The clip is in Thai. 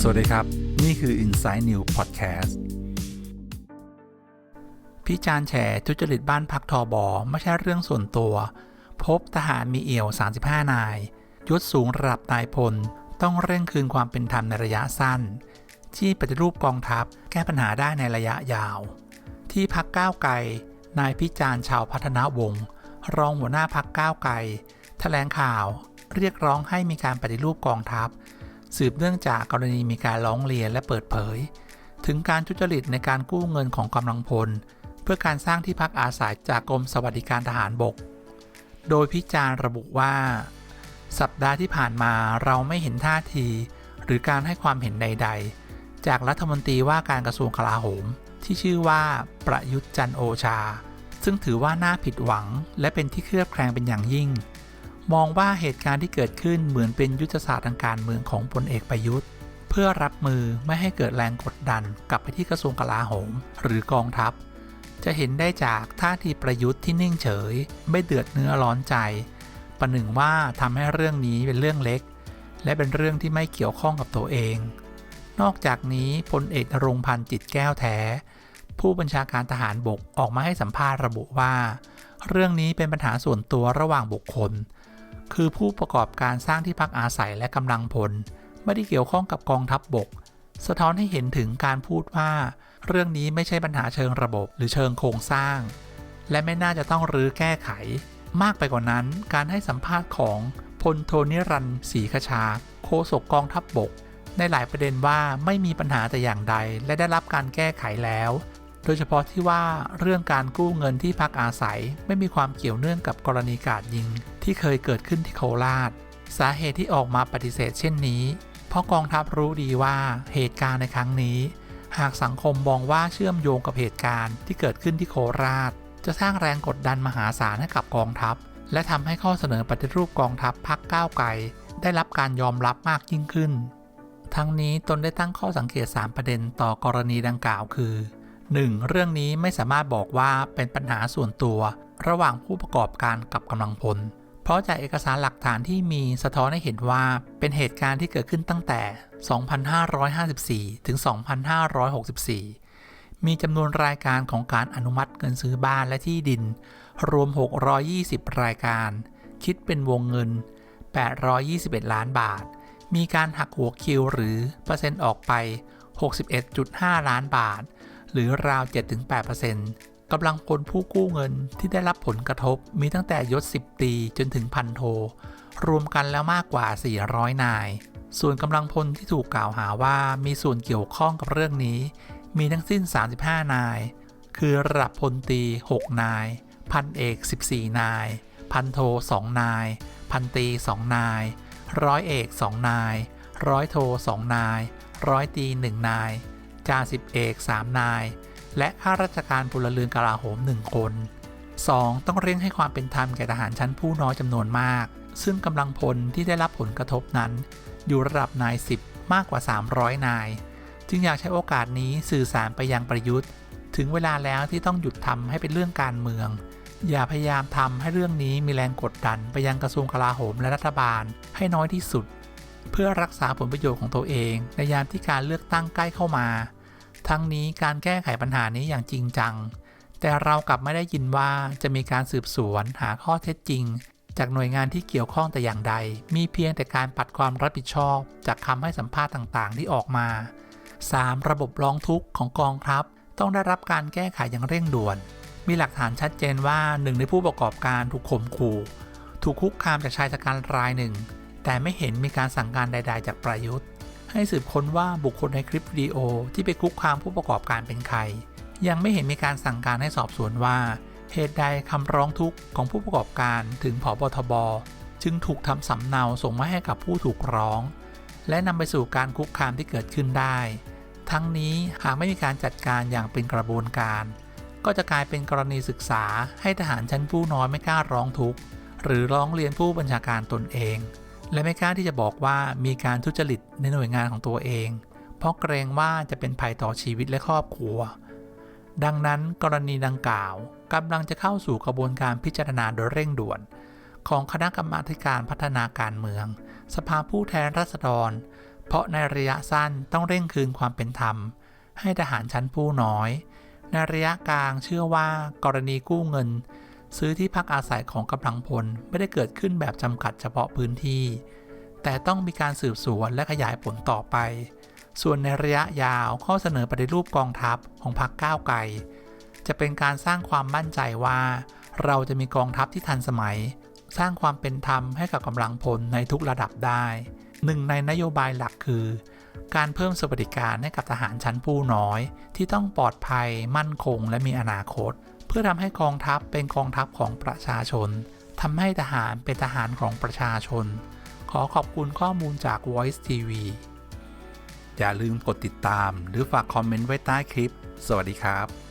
สวัสดีครับ นี่คือ Inside New Podcast พิจารณ์แฉทุจริตบ้านพักทอบอไม่ใช่เรื่องส่วนตัว พบทหารมีเอี่ยว 35 นายยศสูงระดับนายพล ต้องเร่งคืนความเป็นธรรมในระยะสั้น ที่ปฏิรูปกองทัพแก้ปัญหาได้ในระยะยาว ที่พักก้าวไกลนายพิจารณ์ชาวพัฒนาวงศ์รองหัวหน้าพักก้าวไกล แถลงข่าวเรียกร้องให้มีการปฏิรูปกองทัพ สืบเนื่องจากกรณีมีการร้องเรียนและเปิดเผย ถึงการทุจริตในการกู้เงินของกำลังพล เพื่อการสร้างที่พักอาศัยจากกรมสวัสดิการทหารบก โดยพิจารณ์ระบุว่า สัปดาห์ที่ผ่านมาเราไม่เห็นท่าที หรือการให้ความเห็นใด ๆ จากรัฐมนตรีว่าการกระทรวงกลาโหม ที่ชื่อว่าประยุทธ์จันโอชา ซึ่งถือว่าน่าผิดหวัง และเป็นที่เครือบแคลงเป็นอย่างยิ่ง มองว่าเหตุการณ์ที่เกิดขึ้นเหมือนเป็นยุทธศาสตร์ทางการเมืองของพลเอกประยุทธ์ เพื่อรับมือไม่ให้เกิดแรงกดดันกลับไปที่กระทรวงกลาโหม หรือกองทัพ จะเห็นได้จากท่าทีประยุทธ์ที่นิ่งเฉย ไม่เดือดเนื้อร้อนใจ ประหนึ่งว่าทำให้เรื่องนี้เป็นเรื่องเล็ก และเป็นเรื่องที่ไม่เกี่ยวข้องกับตัวเอง นอกจากนี้พลเอกรงพันธ์จิตแก้วแท้ ผู้บัญชาการทหารบกออกมาให้สัมภาษณ์ระบุว่า เรื่องนี้เป็นปัญหาส่วนตัวระหว่างบุคคล คือผู้ประกอบการสร้างที่พักอาศัยและกำลังพล ไม่ได้เกี่ยวข้องกับกองทัพบบก สะท้อนให้เห็นถึงการพูดว่า เรื่องนี้ไม่ใช่ปัญหาเชิงระบบหรือเชิงโครงสร้าง และไม่น่าจะต้องรื้อแก้ไข มากไปกว่านั้น การให้สัมภาษณ์ของพลโทนิรันด์ศรีคชา โฆษกกองทัพบบก ในหลายประเด็นว่าไม่มีปัญหาแต่อย่างใด และได้รับการแก้ไขแล้ว โดยเฉพาะที่ว่าเรื่องการกู้เงินที่พักอาศัยไม่มีความเกี่ยวเนื่องกับกรณีกาดยิง ที่เคยเกิดขึ้นที่โคราช สาเหตุที่ออกมาปฏิเสธเช่นนี้ เพราะกองทัพรู้ดีว่าเหตุการณ์ในครั้งนี้ หากสังคมมองว่าเชื่อมโยงกับเหตุการณ์ที่เกิดขึ้นที่โคราช จะสร้างแรงกดดันมหาศาลให้กับกองทัพ และทำให้ข้อเสนอปฏิรูปกองทัพพักก้าวไกลได้รับการยอมรับมากยิ่งขึ้น ทั้งนี้ตนได้ตั้งข้อสังเกต 3 ประเด็นต่อกรณีดังกล่าวคือ 1. เรื่องนี้ไม่สามารถบอกว่าเป็นปัญหาส่วนตัว ระหว่างผู้ประกอบการกับกำลังพล เพราะจากเอกสารหลักฐานที่มีสะท้อนให้เห็นว่าเป็นเหตุการณ์ที่เกิดขึ้นตั้งแต่ 2554 ถึง 2564 มีจำนวนรายการของการอนุมัติเงินซื้อบ้านและที่ดิน รวม 620 รายการ คิดเป็นวงเงิน 821 ล้านบาท มีการหักหัวคิวหรือเปอร์เซ็นต์ออกไป 61.5 ล้านบาท หรือราว 7-8% กำลังพลผู้กู้เงินที่ได้รับผลกระทบมีตั้งแต่ยศ 10 ตีจนถึงพันโท รวมกันแล้วมากกว่า 400 นาย ส่วนกำลังพลที่ถูกกล่าวหาว่ามีส่วนเกี่ยวข้องกับเรื่องนี้ มีทั้งสิ้น 35 นาย คือระดับพลตี 6 นาย พันเอก 14 นาย พันโท 2 นาย พันตี 2 นาย ร้อยเอก 2 นาย ร้อยโท 2 นาย ร้อยตี 1 นาย จ่าสิบเอก 3 นาย และข้าราชการพลเรือนกลาโหม 1 คน 2. ต้องเร่งให้ความเป็นธรรมแก่ทหารชั้นผู้น้อยจำนวนมาก ซึ่งกำลังพลที่ได้รับผลกระทบนั้น อยู่ระดับนาย 10 มากกว่า 300 นาย จึงอยากใช้โอกาสนี้สื่อสารไปยังประยุทธ์ ถึงเวลาแล้วที่ต้องหยุดทำให้เป็นเรื่องการเมือง อย่าพยายามทำให้เรื่องนี้มีแรงกดดันไปยังกระทรวงกลาโหมและรัฐบาลให้น้อยที่สุด เพื่อรักษาผลประโยชน์ของตัวเอง ในยามที่การเลือกตั้งใกล้เข้ามา ทั้งนี้การแก้ไขปัญหานี้อย่างจริงจัง แต่เรากลับไม่ได้ยินว่าจะมีการสืบสวนหาข้อเท็จจริง จากหน่วยงานที่เกี่ยวข้องแต่อย่างใด มีเพียงแต่การปัดความรับผิดชอบ จากคำให้สัมภาษณ์ต่างๆ ที่ออกมา 3. ระบบร้องทุกข์ของกองทัพต้องได้รับการแก้ไขอย่างเร่งด่วน มีหลักฐานชัดเจนว่าหนึ่งในผู้ประกอบการถูกข่มขู่ ถูกคุกคามจากชายชะกันรายหนึ่ง แต่ไม่เห็นมีการสั่งการใด ๆ จากประยุทธ์ ให้สืบค้นว่าบุคคลในคลิปวิดีโอที่ไปคุกคามผู้ประกอบการเป็นใคร ยังไม่เห็นมีการสั่งการให้สอบสวนว่า เหตุใดคำร้องทุกข์ของผู้ประกอบการถึงผบทบ จึงถูกทำสำเนาส่งมาให้กับผู้ถูกร้อง และนำไปสู่การคุกคามที่เกิดขึ้นได้ ทั้งนี้หากไม่มีการจัดการอย่างเป็นกระบวนการ ก็จะกลายเป็นกรณีศึกษาให้ทหารชั้นผู้น้อยไม่กล้าร้องทุกข์หรือร้องเรียนผู้บัญชาการตนเอง และไม่กล้าที่จะบอกว่ามีการทุจริตในหน่วยงานของตัวเอง เพราะเกรงว่าจะเป็นภัยต่อชีวิตและครอบครัว ดังนั้นกรณีดังกล่าวกำลังจะเข้าสู่กระบวนการพิจารณาโดยเร่งด่วน ของคณะกรรมาการพัฒนาการเมือง สภาผู้แทนราษฎร เพราะในระยะสั้นต้องเร่งคืนความเป็นธรรม ให้ทหารชั้นผู้น้อย ในระยะกลางเชื่อว่ากรณีกู้เงิน ซื้อที่พักอาศัยของกำลังพลไม่ได้เกิดขึ้นแบบจำกัดเฉพาะพื้นที่ แต่ต้องมีการสืบสวนและขยายผลต่อไป ส่วนในระยะยาวข้อเสนอปฏิรูปกองทัพของพรรคก้าวไกลจะเป็นการสร้างความมั่นใจว่า เราจะมีกองทัพที่ทันสมัย สร้างความเป็นธรรมให้กับกำลังพลในทุกระดับได้ หนึ่งในนโยบายหลักคือ การเพิ่มสวัสดิการให้กับทหารชั้นผู้น้อย ที่ต้องปลอดภัย มั่นคง และมีอนาคต เพื่อทำให้กองทัพเป็นกองทัพของประชาชนทำให้ทหารเป็นทหารของประชาชน ขอขอบคุณข้อมูลจาก Voice TV อย่าลืมกดติดตามหรือฝากคอมเมนต์ไว้ใต้คลิป สวัสดีครับ